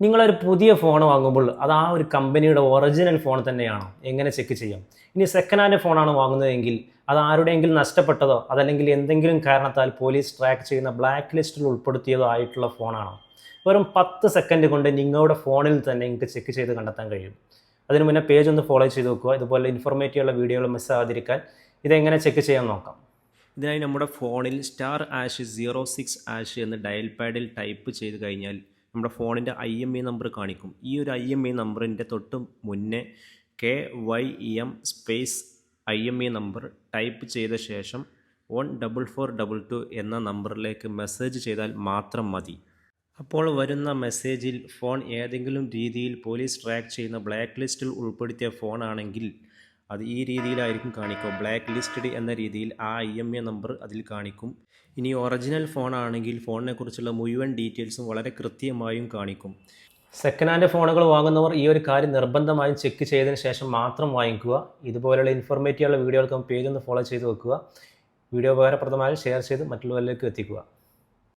നിങ്ങളൊരു പുതിയ ഫോൺ വാങ്ങുമ്പോൾ അത് ആ ഒരു കമ്പനിയുടെ ഒറിജിനൽ ഫോൺ തന്നെയാണോ? എങ്ങനെ ചെക്ക് ചെയ്യാം? ഇനി സെക്കൻഡ് ഹാൻഡ് ഫോണാണ് വാങ്ങുന്നതെങ്കിൽ അത് ആരുടെയെങ്കിലും നഷ്ടപ്പെട്ടതോ അതല്ലെങ്കിൽ എന്തെങ്കിലും കാരണത്താൽ പോലീസ് ട്രാക്ക് ചെയ്യുന്ന ബ്ലാക്ക് ലിസ്റ്റിൽ ഉൾപ്പെടുത്തിയതോ ആയിട്ടുള്ള ഫോണാണോ വെറും പത്ത് സെക്കൻഡ് കൊണ്ട് നിങ്ങളുടെ ഫോണിൽ തന്നെ നിങ്ങൾക്ക് ചെക്ക് ചെയ്ത് കണ്ടെത്താൻ കഴിയും. അതിന് മുന്നേ പേജ് ഒന്ന് ഫോളോ ചെയ്ത് നോക്കുക ഇതുപോലെ ഇൻഫോർമേറ്റീവുള്ള വീഡിയോകൾ മിസ് ആവാതിരിക്കാൻ ഇതെങ്ങനെ ചെക്ക് ചെയ്യാൻ നോക്കാം? ഇതിനായി നമ്മുടെ ഫോണിൽ star hash zero six hash എന്ന് ഡയൽ പാഡിൽ ടൈപ്പ് ചെയ്ത് കഴിഞ്ഞാൽ നമ്മുടെ ഫോണിന്റെ ഐ എം ഇ നമ്പർ കാണിക്കും. ഈ ഒരു ഐ എം ഇ നമ്പറിന്റെ തൊട്ട് മുന്നേ K Y M space I M E number type ചെയ്ത ശേഷം one double four double two എന്ന നമ്പറിലേക്ക് മെസ്സേജ് ചെയ്താൽ മാത്രം മതി. അപ്പോൾ വരുന്ന മെസ്സേജിൽ ഫോൺ ഏതെങ്കിലും രീതിയിൽ പോലീസ് ട്രാക്ക് ചെയ്യുന്ന ബ്ലാക്ക് ലിസ്റ്റിൽ ഉൾപ്പെടുത്തിയ ഫോണാണെങ്കിൽ അത് ഈ രീതിയിലായിരിക്കും കാണിക്കുക. ബ്ലാക്ക് ലിസ്റ്റഡ് എന്ന രീതിയിൽ ആ ഐ എം എ നമ്പർ അതിൽ കാണിക്കും. ഇനി ഒറിജിനൽ ഫോണാണെങ്കിൽ ഫോണിനെ കുറിച്ചുള്ള മുഴുവൻ ഡീറ്റെയിൽസും വളരെ കൃത്യമായും കാണിക്കും. സെക്കൻഡ് ഹാൻഡ് ഫോണുകൾ വാങ്ങുന്നവർ ഈ ഒരു കാര്യം നിർബന്ധമായും ചെക്ക് ചെയ്തതിന് ശേഷം മാത്രം വാങ്ങിക്കുക. ഇതുപോലെയുള്ള ഇൻഫോർമേറ്റീവുള്ള വീഡിയോകൾക്ക് പേജ് ഒന്ന് ഫോളോ ചെയ്ത് വെക്കുക. വീഡിയോ ഉപകാരപ്രദമായി ഷെയർ ചെയ്ത് മറ്റുള്ളവരിലേക്ക് എത്തിക്കുക.